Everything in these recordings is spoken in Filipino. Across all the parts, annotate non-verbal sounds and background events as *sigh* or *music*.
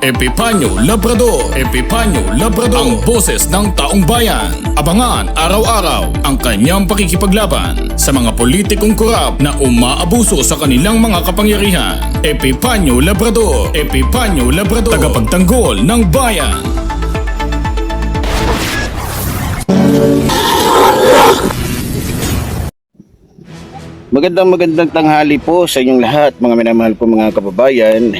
Epipanyo Labrador. Epipanyo Labrador. Ang boses ng taong bayan. Abangan araw-araw ang kanyang pakikipaglaban Sa mga politikong korap na umaabuso sa kanilang mga kapangyarihan. Epipanyo Labrador. Epipanyo Labrador. Tagapagtanggol ng bayan. Magandang magandang tanghali po sa inyong lahat mga minamahal po mga kababayan.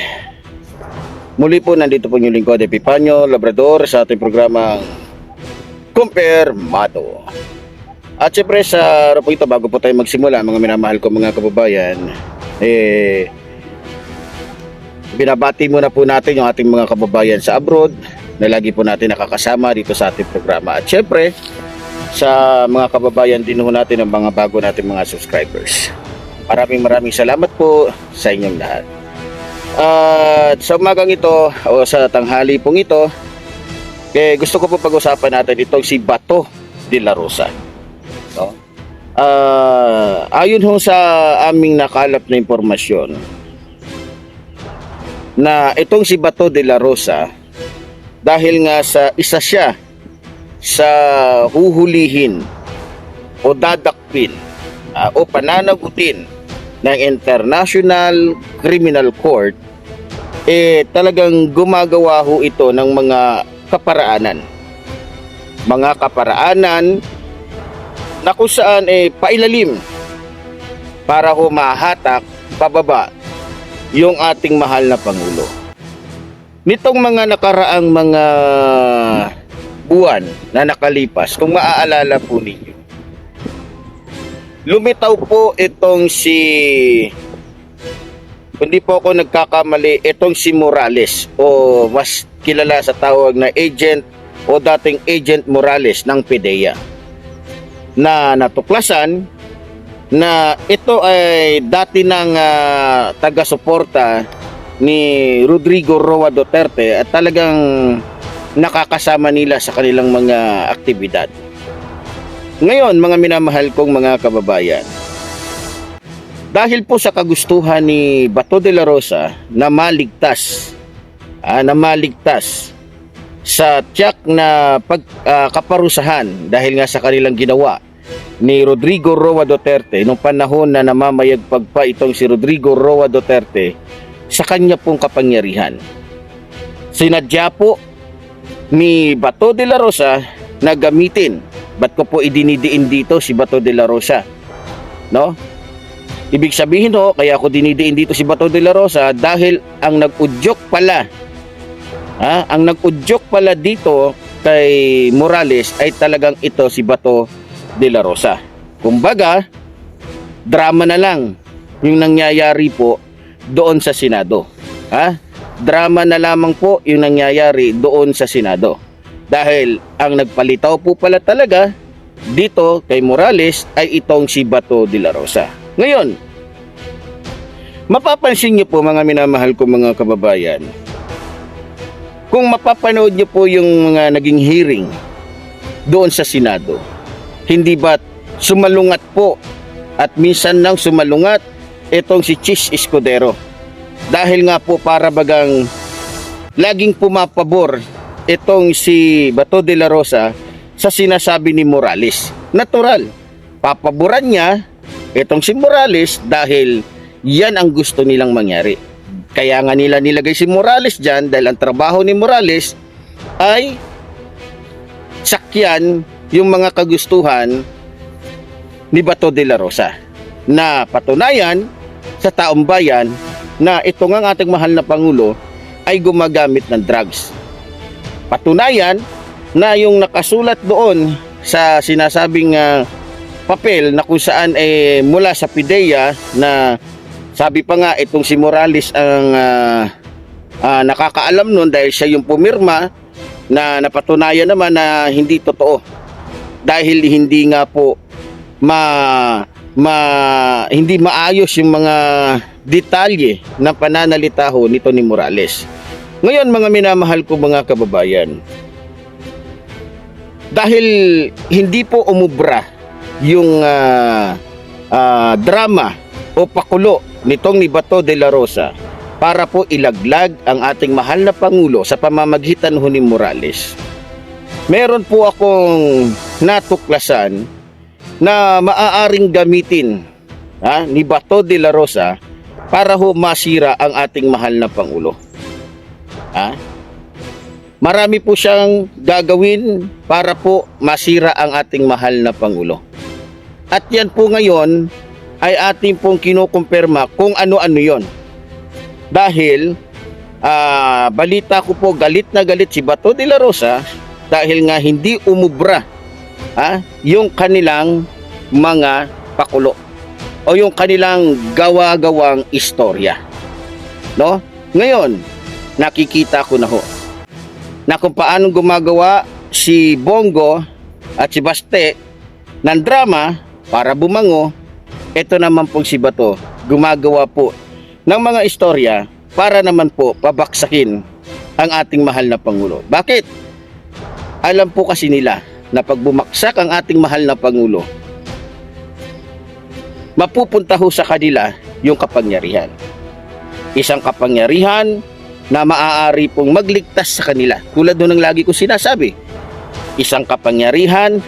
Muli po nandito po yung lingkod Epipanyo Labrador sa ating programa Compare Mato. At syempre sa araw po ito bago po tayo magsimula mga minamahal ko mga kababayan eh binabati muna po natin yung ating mga kababayan sa abroad na lagi po natin nakakasama dito sa ating programa. At syempre sa mga kababayan din ho natin ang mga bago natin mga subscribers. Maraming maraming salamat po sa inyong lahat. At sa umagang ito o sa tanghali pong ito, eh, gusto ko po pag-usapan natin itong si Bato de la Rosa. No? Ah, ayon ho sa aming nakalap na impormasyon na itong si Bato de la Rosa dahil nga sa isa siya sa huhulihin o dadakpin ah, o pananagutin ng International Criminal Court eh talagang gumagawa ho ito ng mga kaparaanan mga kaparaanan na kung saan eh pailalim para ho mahatak pababa yung ating mahal na Pangulo. Nitong mga nakaraang mga buwan na nakalipas, kung maaalala po ninyo, lumitaw po itong si, hindi po ako nagkakamali, itong si Morales o mas kilala sa tawag na agent o dating agent Morales ng PDEA na natuklasan na ito ay dati ng ah, taga-suporta ni Rodrigo Roa Duterte at talagang nakakasama nila sa kanilang mga aktibidad. Ngayon, mga minamahal kong mga kababayan, dahil po sa kagustuhan ni Bato de la Rosa na maligtas, ah, na maligtas sa tiyak na pagkaparusahan dahil nga sa kanilang ginawa ni Rodrigo Roa Duterte nung panahon na namamayagpag pa itong si Rodrigo Roa Duterte sa kanya pong kapangyarihan. Sinadya po ni Bato de la Rosa na gamitin. Ba't ko po idinidiin dito si Bato de la Rosa? No? Ibig sabihin ho, kaya ako dinidiin dito si Bato de la Rosa dahil ang nag-udyok pala, ha, ang nag-udyok pala dito kay Morales ay talagang ito si Bato de la Rosa. Kumbaga, drama na lang yung nangyayari po doon sa Senado. Ha? Drama na lamang po yung nangyayari doon sa Senado. Dahil ang nagpalitaw po pala talaga dito kay Morales ay itong si Bato de la Rosa. Ngayon, mapapansin niyo po mga minamahal ko mga kababayan, kung mapapanood niyo po yung mga naging hearing doon sa Senado, hindi ba sumalungat po at minsan nang sumalungat itong si Chis Escudero dahil nga po para bagang laging pumapabor itong si Bato de la Rosa sa sinasabi ni Morales. Natural, papaboran niya itong si Morales dahil yan ang gusto nilang mangyari. Kaya nga nila nilagay si Morales dyan dahil ang trabaho ni Morales ay sakyan yung mga kagustuhan ni Bato de la Rosa na patunayan sa taong bayan na ito nga ating mahal na Pangulo ay gumagamit ng drugs. Patunayan na yung nakasulat doon sa sinasabing ah, papel na kung saan eh, mula sa PIDEA na sabi pa nga itong si Morales ang ah, ah, nakakaalam nun dahil siya yung pumirma na napatunayan naman na hindi totoo dahil hindi nga po ma, ma hindi maayos yung mga detalye ng pananalita nito ni Morales. Ngayon mga minamahal ko mga kababayan, dahil hindi po umubra yung ah, ah, drama o pakulo nitong ni Bato de la Rosa para po ilaglag ang ating mahal na Pangulo sa pamamagitan ho ni Morales. Meron po akong natuklasan na maaaring gamitin ha, ni Bato de la Rosa para ho masira ang ating mahal na Pangulo. Ha? Marami po siyang gagawin para po masira ang ating mahal na Pangulo. At yan po ngayon ay ating pong kinukumpirma kung ano-ano yon. Dahil ah, balita ko po galit na galit si Bato de la Rosa dahil nga hindi umubra ha, yung kanilang mga pakulo o yung kanilang gawa-gawang istorya. No? Ngayon, nakikita ko na ho na kung paano gumagawa si Bongo at si Baste ng drama para bumango, ito naman pong si Bato gumagawa po ng mga istorya para naman po pabaksakin ang ating mahal na Pangulo. Bakit? Alam po kasi nila na pag bumaksak ang ating mahal na Pangulo, mapupunta ho sa kanila yung kapangyarihan. Isang kapangyarihan na maaari pong magligtas sa kanila. Tulad doon ng lagi ko sinasabi, isang kapangyarihan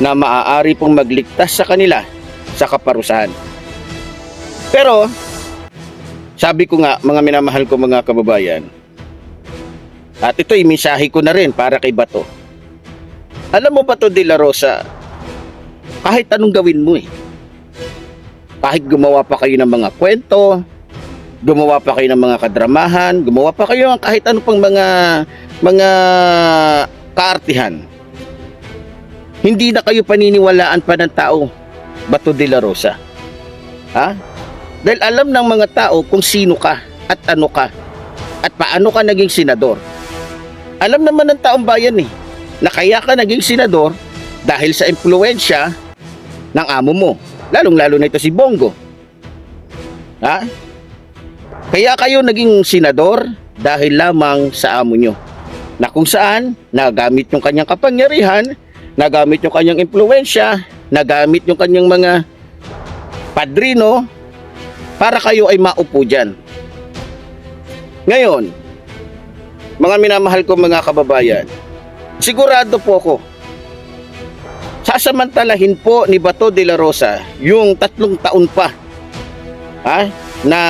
na maaari pong magligtas sa kanila sa kaparusahan. Pero, sabi ko nga, mga minamahal ko mga kababayan, at ito'y mensahe ko na rin para kay Bato. Alam mo Bato de la Rosa, kahit anong gawin mo eh, kahit gumawa pa kayo ng mga kwento, gumawa pa kayo ng mga kadramahan, gumawa pa kayo ng kahit ano pang mga mga kaartihan. Hindi na kayo paniniwalaan pa ng tao, Bato de la Rosa. Ha? Dahil alam ng mga tao kung sino ka at ano ka at paano ka naging senador. Alam naman ng taong bayan eh, na kaya ka naging senador dahil sa impluensya ng amo mo. Lalong-lalo na ito si Bongo. Ha? Kaya kayo naging senador dahil lamang sa amo nyo. Na kung saan, nagamit yung kanyang kapangyarihan, nagamit yung kanyang impluensya, nagamit yung kanyang mga padrino para kayo ay maupo dyan. Ngayon, mga minamahal ko mga kababayan, sigurado po ako, sasamantalahin po ni Bato de la Rosa yung tatlong taon pa ha, na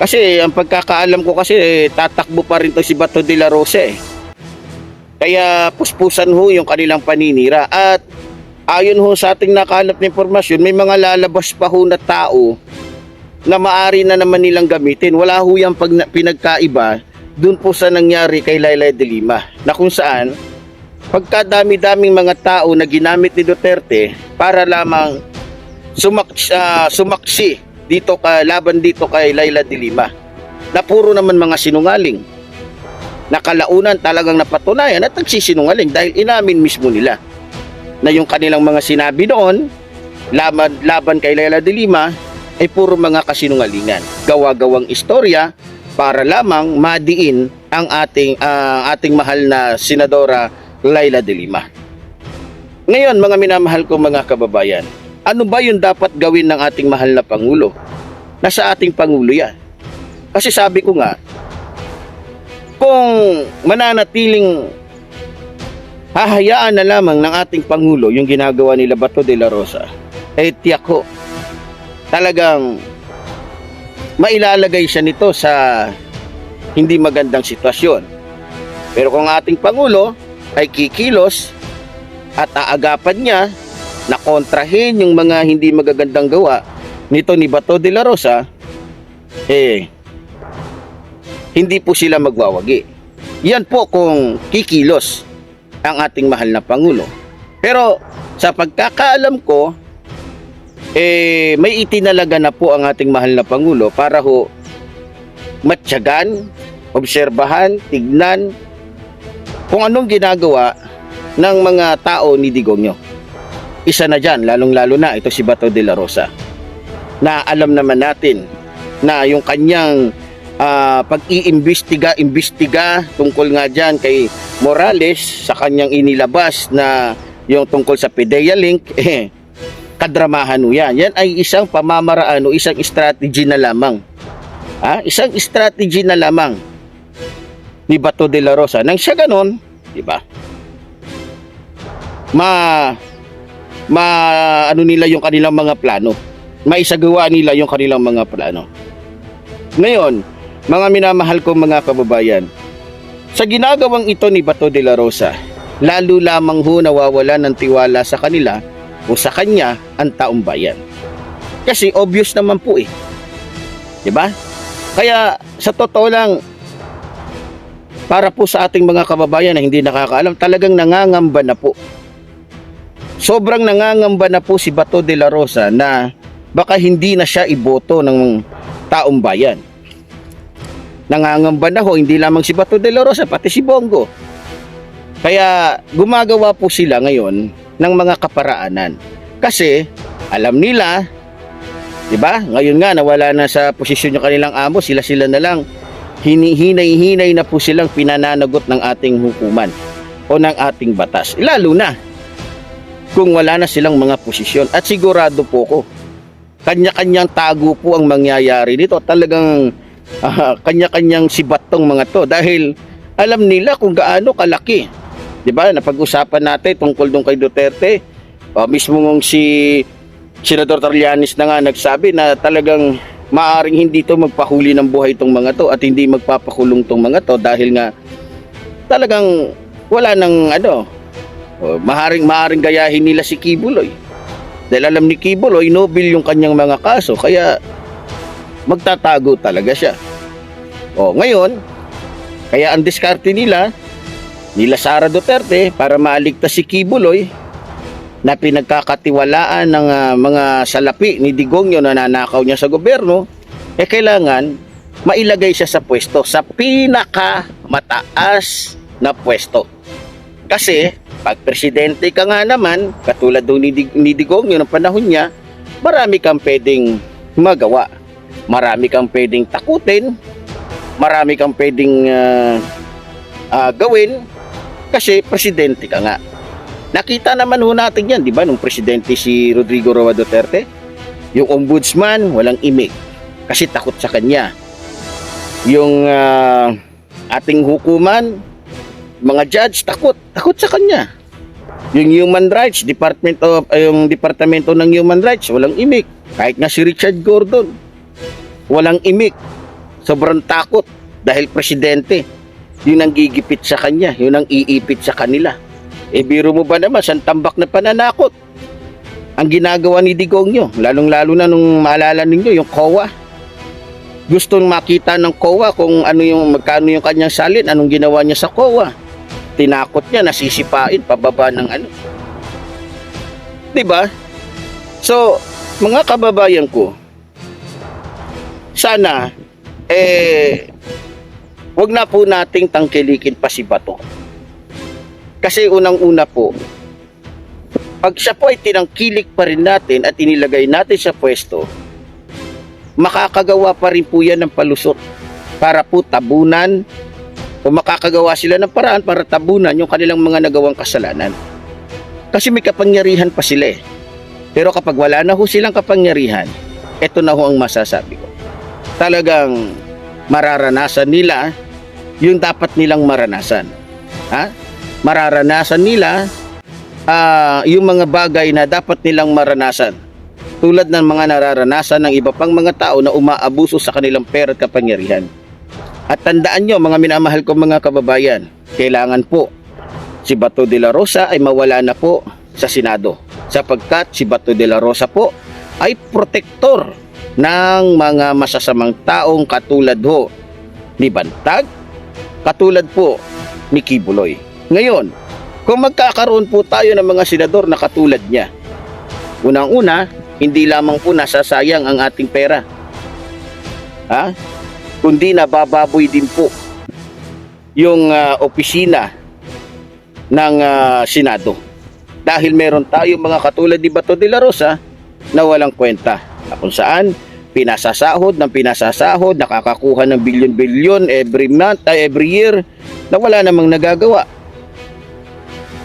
kasi ang pagkakaalam ko kasi tatakbo pa rin to si Bato de la Rosa eh. Kaya puspusan ho yung kanilang paninira at ayon ho sa ating nakalap na impormasyon, may mga lalabas pa ho na tao na maari na naman nilang gamitin. Wala ho yung pag, pinagkaiba dun po sa nangyari kay Laila de Lima na kung saan pagkadami-daming mga tao na ginamit ni Duterte para lamang sumak ah, sumaksi dito ka laban dito kay Laila de Lima na puro naman mga sinungaling na kalaunan talagang napatunayan at nagsisinungaling dahil inamin mismo nila na yung kanilang mga sinabi noon laban, laban kay Laila de Lima ay puro mga kasinungalingan gawa-gawang istorya para lamang madiin ang ating ah, ating mahal na senadora Laila de Lima. Ngayon, mga minamahal ko mga kababayan, ano ba yung dapat gawin ng ating mahal na Pangulo? Nasa ating Pangulo yan. Kasi sabi ko nga, kung mananatiling hahayaan na lamang ng ating Pangulo yung ginagawa nila Bato de la Rosa, eh tiyak ko, talagang mailalagay siya nito sa hindi magandang sitwasyon. Pero kung ating Pangulo ay kikilos at aagapan niya na kontrahin yung mga hindi magagandang gawa nito ni Bato de la Rosa, eh, hindi po sila magwawagi. Yan po kung kikilos ang ating mahal na Pangulo. Pero sa pagkakaalam ko, eh, may itinalaga na po ang ating mahal na Pangulo para ho matyagan, obserbahan, tignan kung anong ginagawa ng mga tao ni Digongyo. Isa na dyan, lalong-lalo na, ito si Bato de la Rosa. Na alam naman natin na yung kanyang ah, pag-iimbestiga, imbestiga tungkol nga dyan kay Morales sa kanyang inilabas na yung tungkol sa PDEA link, *laughs* eh, kadramahan yan. Yan ay isang pamamaraan o isang strategy na lamang. Ah, isang strategy na lamang ni Bato de la Rosa. Nang siya ganon, di ba? Ma ma ano nila yung kanilang mga plano. Maisagawa nila yung kanilang mga plano. Ngayon, mga minamahal kong mga kababayan, sa ginagawang ito ni Bato de la Rosa, lalo lamang ho nawawala ng tiwala sa kanila o sa kanya ang taong bayan. Kasi obvious naman po eh. 'Di ba? Kaya sa totoo lang para po sa ating mga kababayan na hindi nakakaalam, talagang nangangamba na po. Sobrang nangangamba na po si Bato de la Rosa na baka hindi na siya iboto ng taong bayan. Nangangamba na ho, hindi lamang si Bato de la Rosa, pati si Bongo. Kaya gumagawa po sila ngayon ng mga kaparaanan. Kasi alam nila, 'di ba? Ngayon nga nawala na sa posisyon yung kanilang amo, sila-sila na lang hinihinay-hinay na po silang pinananagot ng ating hukuman o ng ating batas. Lalo na kung wala na silang mga posisyon. At sigurado po ko, kanya-kanyang tago po ang mangyayari dito. Talagang ah, kanya-kanyang sibat tong mga to dahil alam nila kung gaano kalaki. 'Di ba? Napag-usapan natin tungkol doon kay Duterte. O, mismo ngong si Senador Trillanes na nga nagsabi na talagang maaring hindi to magpahuli ng buhay itong mga to at hindi magpapakulong tong mga to dahil nga talagang wala nang ano o, maharing maaring gayahin nila si Kibuloy dahil alam ni Kibuloy noble yung kanyang mga kaso kaya magtatago talaga siya o ngayon kaya ang diskarte nila nila Sara Duterte para maaligtas si Kibuloy na pinagkakatiwalaan ng ah, mga salapi ni Digongyo na nanakaw niya sa gobyerno, eh kailangan mailagay siya sa pwesto, sa pinaka mataas na pwesto. Kasi pag presidente ka nga naman, katulad doon ni, Dig- ni Digongyo ng panahon niya, marami kang pwedeng magawa. Marami kang pwedeng takutin, marami kang pwedeng ah, ah, gawin kasi presidente ka nga. Nakita naman ho natin yan, di ba, nung presidente si Rodrigo Roa Duterte? Yung ombudsman, walang imig. Kasi takot sa kanya. Yung ah, ating hukuman, mga judge, takot. Takot sa kanya. Yung Human Rights, Department of, ay, yung Departamento ng Human Rights, walang imig. Kahit nga si Richard Gordon, walang imig. Sobrang takot dahil presidente. Yun ang gigipit sa kanya, yun ang iipit sa kanila. E biro mo ba naman, sa tambak na pananakot? Ang ginagawa ni Digongyo, lalong-lalo na nung maalala ninyo, yung COA. Gustong makita ng COA kung ano yung, magkano yung kanyang salin, anong ginawa niya sa COA. Tinakot niya, nasisipain, pababa ng ano. 'Di ba? So, mga kababayan ko, sana, eh, wag na po nating tangkilikin pa si Bato. Kasi unang-una po, pag siya po ay tinangkilik pa rin natin at inilagay natin sa pwesto, makakagawa pa rin po yan ng palusot para po tabunan o makakagawa sila ng paraan para tabunan yung kanilang mga nagawang kasalanan. Kasi may kapangyarihan pa sila eh. Pero kapag wala na ho silang kapangyarihan, ito na ho ang masasabi ko. Talagang mararanasan nila yung dapat nilang maranasan. Ha? Mararanasan nila ah, yung mga bagay na dapat nilang maranasan. Tulad ng mga nararanasan ng iba pang mga tao na umaabuso sa kanilang pera at kapangyarihan. At tandaan nyo mga minamahal ko mga kababayan, kailangan po si Bato de la Rosa ay mawala na po sa Senado sapagkat si Bato de la Rosa po ay protektor ng mga masasamang taong katulad ho ni Bantag, katulad po ni Kibuloy. Ngayon, Kung magkakaroon po tayo ng mga senador na katulad niya, unang-una, hindi lamang po nasasayang ang ating pera. Ha? Kundi nabababoy din po yung ah, opisina ng ah, Senado. Dahil meron tayong mga katulad ni Bato de la Rosa na walang kwenta. Na kung saan pinasasahod ng pinasasahod, nakakakuha ng bilyon-bilyon every month, ay every year na wala namang nagagawa.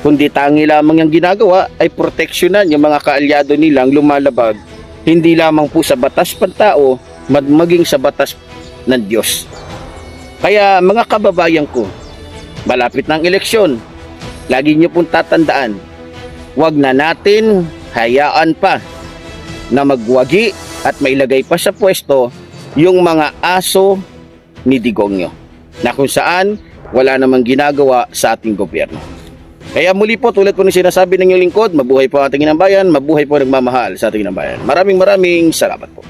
Kundi tangi lamang yung ginagawa ay proteksyonan yung mga kaalyado nilang lumalabag hindi lamang po sa batas pantao, mag- maging sa batas ng Diyos. Kaya mga kababayan ko, malapit ng eleksyon, lagi niyo pong tatandaan, wag na natin hayaan pa na magwagi at mailagay pa sa pwesto yung mga aso ni Digongyo na kung saan wala namang ginagawa sa ating gobyerno. Kaya muli po tulad po ng sinasabi ng inyong lingkod, mabuhay po ang ating inang bayan, mabuhay po nagmamahal sa ating inang bayan. Maraming maraming salamat po.